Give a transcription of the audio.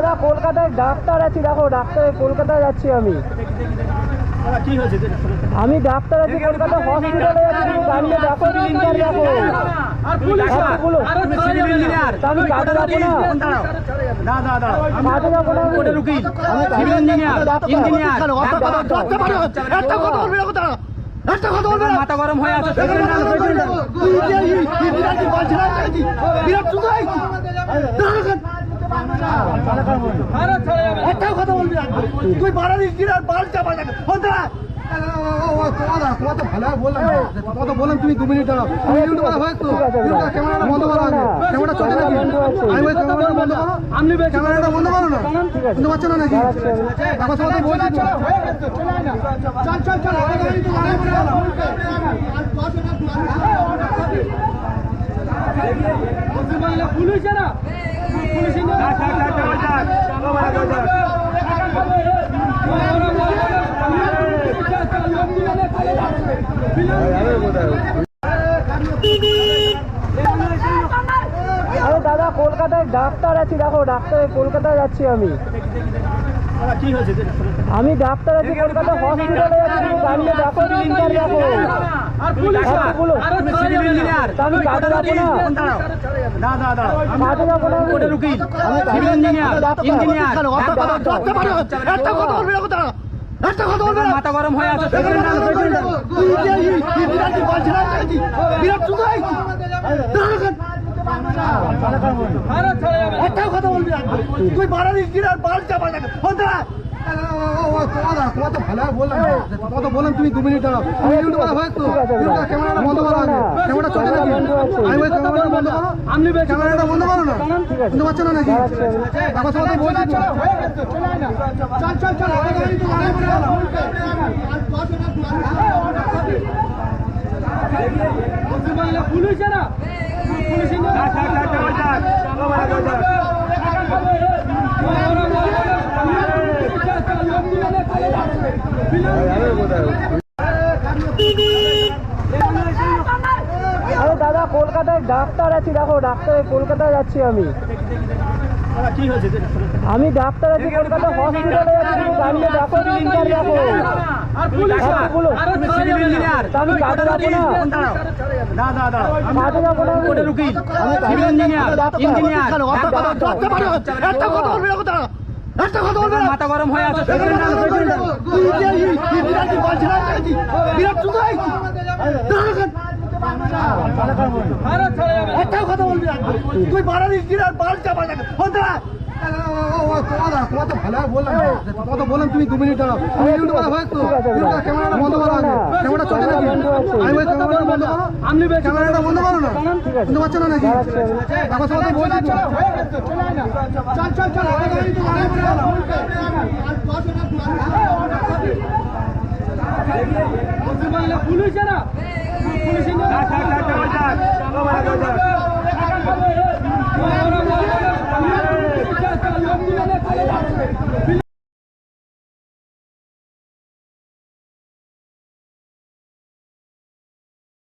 দাদা কলকাতায় ডাক্তার আছি। দেখো ডাক্তারে কলকাতায় যাচ্ছি আমি। আমি ডাক্তার আছি কলকাতা হসপিটালে তুমি দাঁড়িয়ে দেখো দেখো। আমি। কাজে যাব না। কাজে যাব না। একটা কথা বলবি মাথা গরম হয়ে আছে বিরাট বলছ না কি বিরাট চুপ আই একটা কথা বলবি তুই বাড়ালি বিরাট বাল চাপা যাবে বললাম তুমি দু মিনিট দাঁড়াও। ক্যামেরাটা বন্ধ করো আগে ক্যামেরাটা চলে আমি ক্যামেরাটা বন্ধ করো করো না। শুনতে পাচ্ছ না নাকি আমি। সবাই তো বলছি। চল চল চল আরে দাদা কলকাতায় ডাক্তার আছি দেখো ডাক্তারে কলকাতায় যাচ্ছি আমি। আমি ডাক্তার আছি কলকাতা হসপিটালে তুমি দেখো দেখো। হ্যাঁ, আমি কাজে যাব না? কাজে যাব না আমি। আমি ইঞ্জিনিয়ার ইঞ্জিনিয়ার মাথা গরম হয়ে আছে বিরাট কথা বলবি তুই বাড়ালি বিরাট বাল চাপা যাবে হতে ভালো বললাম বললাম তুমি দু মিনিট দাঁড়াও তুমি মিনিট কথা হয় তো ক্যামেরাটা বন্ধ করো ক্যামেরাটা আমি বলছি ক্যামেরাটা বন্ধ করো আপনি ক্যামেরাটা বন্ধ করো না ঠিক আছে না নাকি দাঁড়াচ্ছি আমি। দেখো সবাই তো বলছি চল চল চল পুলিশ না পুলিশ আরে দাদা কলকাতায় ডাক্তার আছি দেখো ডাক্তারে কলকাতায় যাচ্ছি আমি। আমি ডাক্তার আছি কলকাতা হসপিটালে যাচ্ছি তুমি দেখো দেখো। আমি কাজে যাব না। কাজে যাব না। আমি। ইঞ্জিনিয়ার ইঞ্জিনিয়ার একটা কথা বলবি মাথা গরম হয়ে আছে পেশেন্ট ডাল পেশেন্ট ডাল তুই যে এই বিরাট বলছ না কি বিরাট একটা কথা বলবি তুই বাড়ালি বিরাট বাল চাপা যাবে। তোমার তো ভালো বললাম তোমার তো বললাম তুমি দু মিনিট দাঁড়াও কথা হয় তো ক্যামেরাটা বন্ধ করো আগে ক্যামেরাটা চলে আমি ক্যামেরাটা বন্ধ করো ক্যামেরাটা বন্ধ করো না নাকি দাঁড়াচ্ছি আমি। সবাই তো বলছি চল